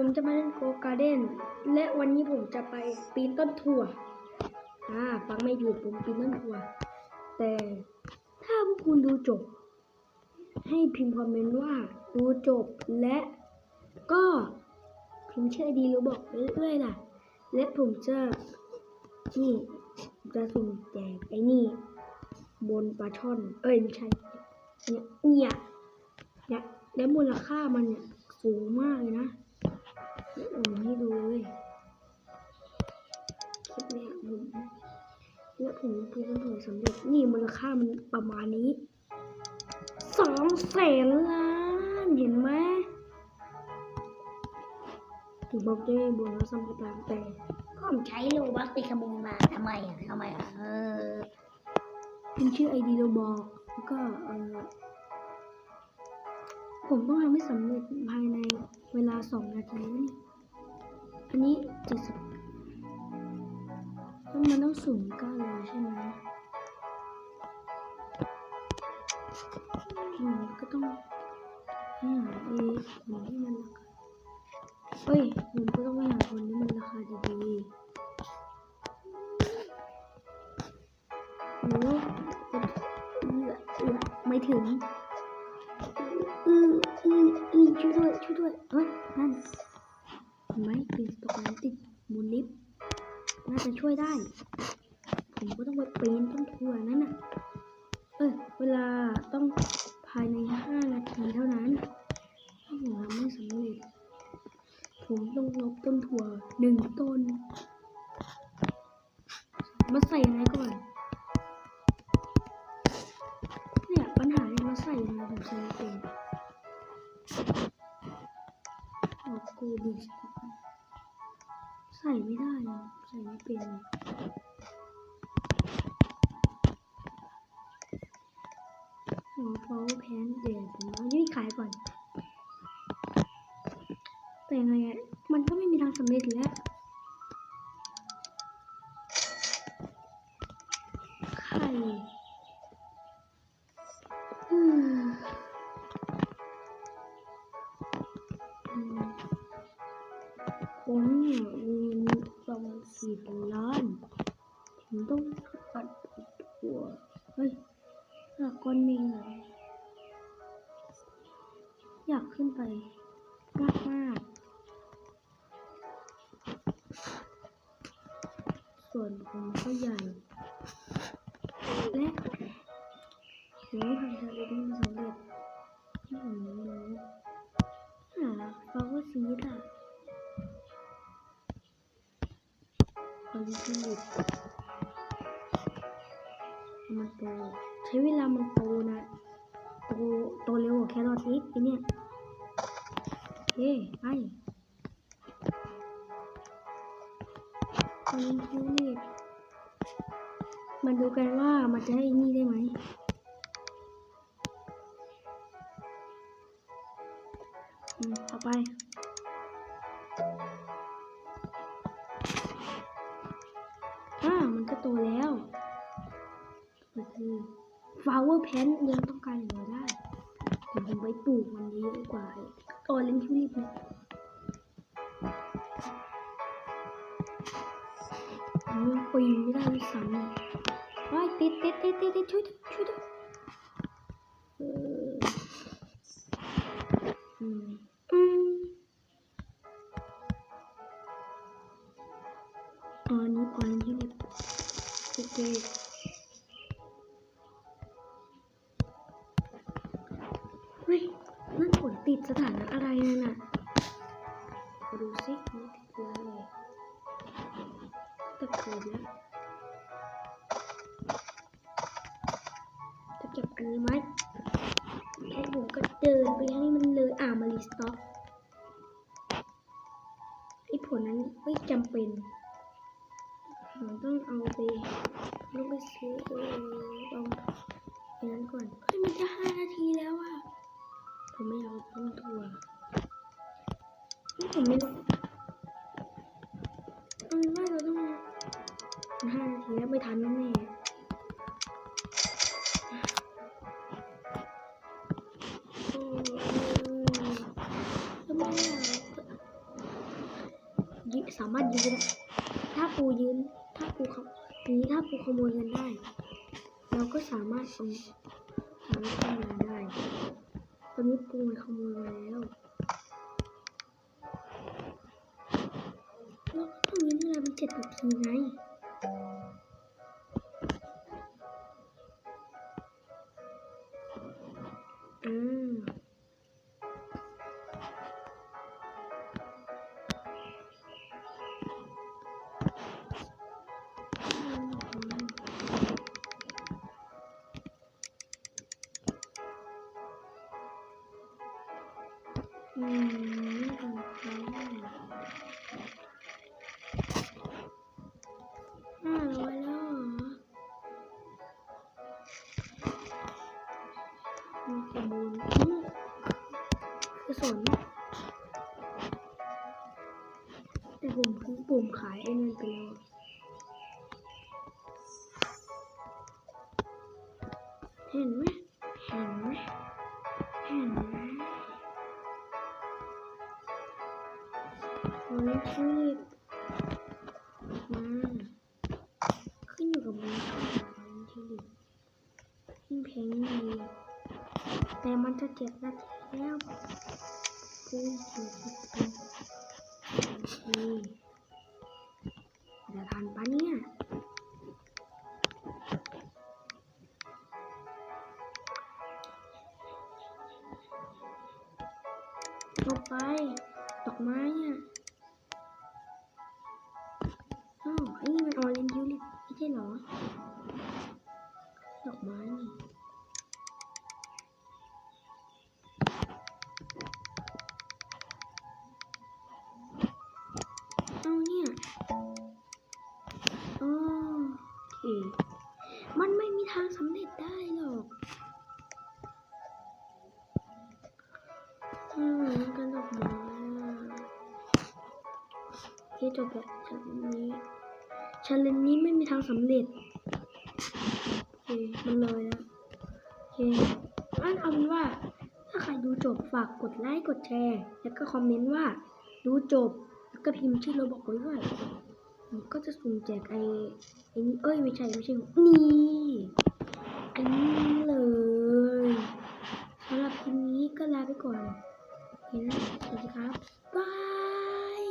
ผมจะมาเล่นโกการ์เด้นและวันนี้ผมจะไปปีนต้นถั่วอ่าฟังไม่ผิดผมปีนต้นถั่ว แต่ถ้าพวกคุณดูจบ ให้พิมพ์คอมเมนต์ว่าดูจบและก็พิมพ์ชื่อดีรู้บอกไปเรื่อยๆล่ะ และผมจะนี่จะสุ่มแจกไอ้นี่ บนปลาช่อน เอ้ยไม่ใช่เนี่ยเนี่ยเนี่ยแล้วมูลค่ามันเนี่ยสูงมากเลยนะ ผมพูดกันถึงสำเร็จนี่มูลค่ามันประมาณนี้สองแสนล้านเห็นไหมถึงบอกจะไม่บวกแล้วสำเร็จตามแต่ผมใช้โลบัสไปขโมยมาทำไมอะทำไมอะเออเป็นชื่อไอดีเราบอกแล้วก็เออผมต้องทำให้สำเร็จภายในเวลาสองนาทีนะนี่อันนี้เจ็ดสิบ แล้วมันต้องสูงเก้าเลยใช่ไหมอืมก็ต้องหาเอคนที่มันราคาเฮ้ยผมก็ต้องไปหาคนที่มันราคาดีๆโอ้เอือเอือไม่ถึง วยได้ ผมก็ต้องไปปีนต้นถั่วนั่นน่ะ เออเวลาต้องภายในห้านาทีเท่านั้นถ้าผมทำไม่สำเร็จ ผมต้องลบต้นถั่วหนึ่งต้น มาใส่ยังไงก่อน เนี่ยปัญหาเนี่ยมาใส่ยังไงผมใช้ไม่เป็นออกโกบิสใส่ไม่ได้ เป็นหัว power pan เดี๋ยวผมเอายี่ขายก่อน แต่ยังไงมันก็ไม่มีทางสำเร็จอยู่แล้วไข่อืมอืมผม สี่พันล้านผมต้องปัดตัวเฮ้ยหลักก้อนมฆเหรออยากขึ้นไปมากมากส่วนผมก็ใหญ่ และหนูทำทะเลนี้สำเร็จที่ผมรู้หาเขาว่าซีดอ่ะคอนฟิลิปมันโตใช้เวลามันโตนะโตโตเร็วกว่าแครอทอีกไอเนี่ยเย้ไปคอนฟิลิปมาดูกันว่ามันจะให้นี่ได้ไหมอืมเอาไป อ่ามันก็โตแล้วก็คือ flower plant ยังต้องการอย่างไรได้เดี๋ยวผมไปปลูกมันเยอะกว่าออเรนทิวลิปเนี่ยผมยังปีนไม่ได้ด้วยซ้ำเลยไอ้ยติดติดติดติดติดช่วยด้วยช่วยด้วยเอออืมอืมอ๋ออันนี้ก่อนที่นี่โอ เคเฮ้ยนั่นผลติดสถานะอะไรนั่นน่ะดูสิมันติดอะไรตะเกียบแล้วจะเก็บอันนี้ไว้แล้วผมก็เดินไปให้มันเลยอ่ามารีสต็อกไอ้ผลนั้นไม่จำเป็น ผมต้องเอาไปลูกไปซื้อเออเอาอันนั้นก่อนเฮ้ยมันจะห้านาทีแล้วอะผมไม่เอากต้นถั่วนี่ผมไม่รู้เอาว่าเราต้องมันห้านาทีแล้วไม่ทันแน่โอ้ยทำไมอะสามารถยืนถ้าปูยืน ปูเขาทีนี้ถ้าปูขโมยเงินได้ เราก็สามารถเอาสามารถทำงานได้ตอนนี้ปูมันขโมยมาแล้วเราก็ต้องนี้เวลาเป็นเจ็ดนาทีไง สนแต่ผมเพิ่งปุ่มขายไอ้นั่นไปแล้วเห็นไหมเห็นไหมเห็นไหมโอเลนทิวลิปมาขึ้นอยู่กับมือชอบของโอเลนทิวลิยิ่งแพงยิ่งดีแต่มันจะเจ็บนาทีแล้วปุ้ นปะเนี่ย ทางสำเร็จได้หรอกอืมกันดอกไม้อะโอเคจบแล้วชันนี้ชันเลนนี้ไม่มีทางสำเร็จโอเคมันเลยแล้วโอเคงั้นเอาเป็นว่า ถ้าใครดูจบฝากกดไลค์กดแชร์ แล้วก็คอมเมนต์ว่า ดูจบ แล้วก็พิมพ์ชื่อเราบอกไว้ด้วย ก็จะสุ่มแจกไอ้ไอ้นี่เอ้ยไม่ใช่ไม่ใช่นี่อันนี้เลยสำหรับคลิปนี้ก็ลาไปก่อนเห็นแล้วสวัสดีครับบาย